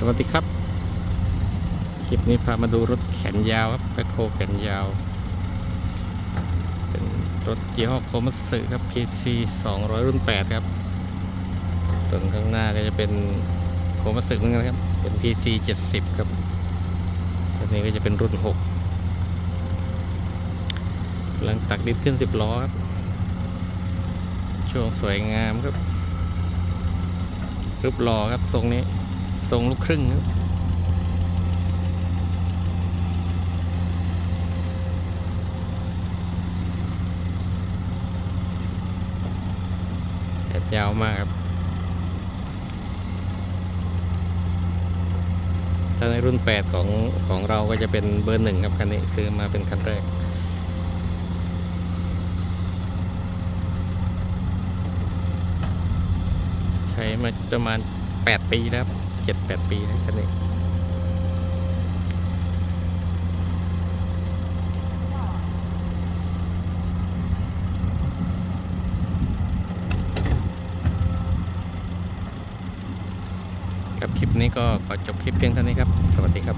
สวัสดีครับ คลิปนี้พามาดูรถแขนยาวครับแบคโฮแขนยาว เป็นรถยี่ห้อโคมัตสึครับ PC 200 รุ่น 8 ครับ ส่วนข้างหน้าก็จะเป็นโคมัตสึเหมือนกันครับ เป็น PC 70 ครับอันนี้ก็จะเป็นรุ่น 6กำลังตักดินขึ้น 10 ล้อครับ ช่วงสวยงามครับรูปหล่อครับทรงนี้ ทรงลูกครึ่งครับแขนยาวมากครับถ้าในรุ่น 8 ของของเราก็จะเป็นเบอร์หนึ่งครับคันนี้ซื้อมาเป็นคันแรก ใช้มาประมาณ 8 ปีแล้ว เจ็ดแปดปีนะคันนี้ครับคลิปนี้ก็ขอจบคลิปเพียงเท่านี้ครับ สวัสดีครับ